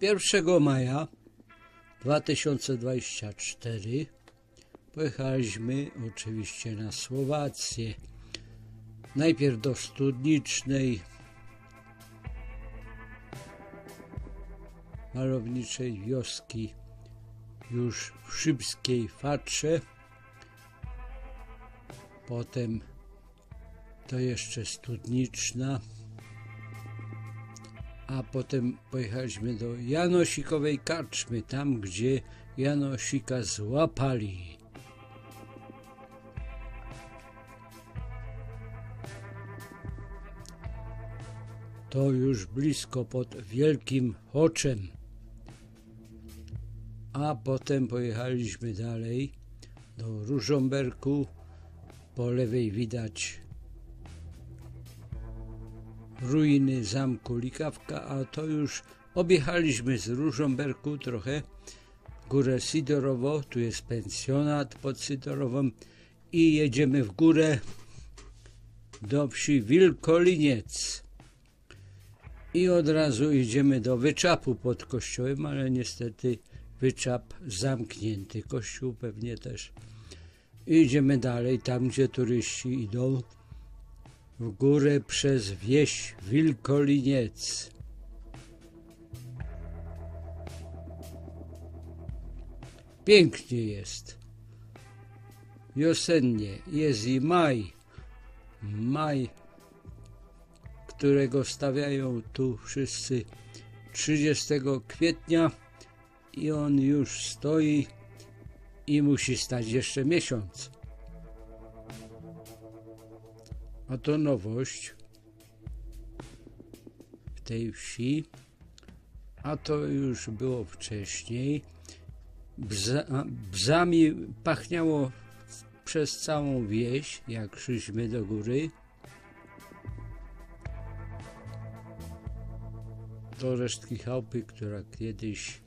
1 maja 2024 pojechaliśmy oczywiście na Słowację. Najpierw do Studnicznej, malowniczej wioski już w Szybskiej Fatrze. Potem to jeszcze Studniczna. A potem pojechaliśmy do Janosikowej Karczmy, tam gdzie Janosika złapali. To już blisko pod Wielkim Hoczem. A potem pojechaliśmy dalej do Różomberku. Po lewej widać ruiny zamku Likawka, a to już objechaliśmy z Różomberku trochę górę Sidorowo, tu jest pensjonat pod Sidorową i jedziemy w górę do wsi Wilkoliniec. I od razu idziemy do wyczapu pod kościołem, ale niestety wyczap zamknięty, kościół pewnie też. I idziemy dalej, tam gdzie turyści idą, w górę przez wieś Wilkoliniec. Pięknie jest. Wiosennie. Jest i maj. Maj, którego stawiają tu wszyscy 30 kwietnia i on już stoi i musi stać jeszcze miesiąc. A to nowość w tej wsi, a to już było wcześniej. Bza, bzami pachniało przez całą wieś, jak szliśmy do góry. To resztki chałupy, która kiedyś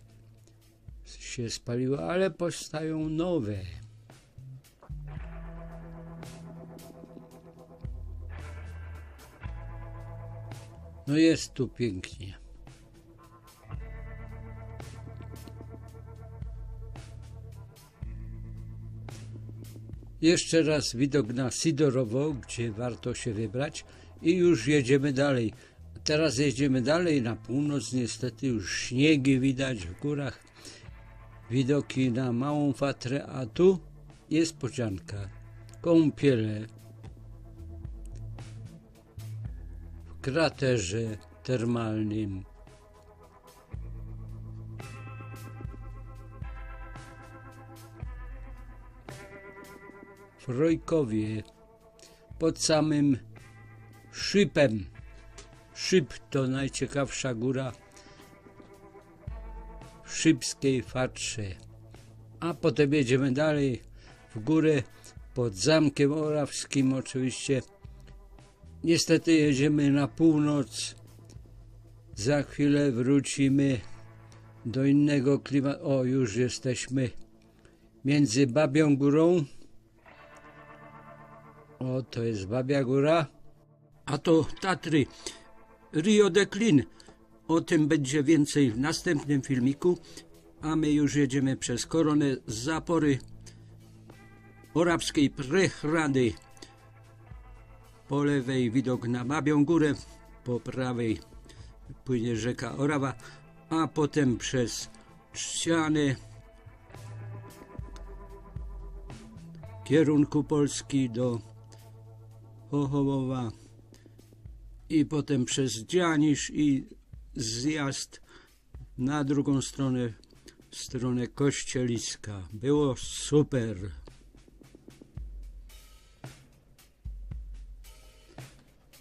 się spaliła, ale powstają nowe. No jest tu pięknie. Jeszcze raz widok na Sidorowo, gdzie warto się wybrać. I już jedziemy dalej. Teraz jedziemy dalej. Na północ, niestety już śniegi widać w górach, widoki na Małą Fatrę, a tu jest podzianka, kąpiele kraterze termalnym. w Rojkowie pod samym Szypem. Szyp to najciekawsza góra w Szybskiej Fatrze. A potem jedziemy dalej w górę pod Zamkiem Orawskim oczywiście. Niestety jedziemy na północ. Za chwilę wrócimy do innego klimatu. O, już jesteśmy między Babią Górą o, to jest Babia Góra. A to Tatry. Rio de Klin. O tym będzie więcej w następnym filmiku. A my już jedziemy przez koronę z zapory Orawskiej Prechrady. Po lewej widok na Babią Górę, po prawej płynie rzeka Orawa, a potem przez Trzciany w kierunku Polski do Chochołowa i potem przez Dzianisz i zjazd na drugą stronę, w stronę Kościeliska. Było super.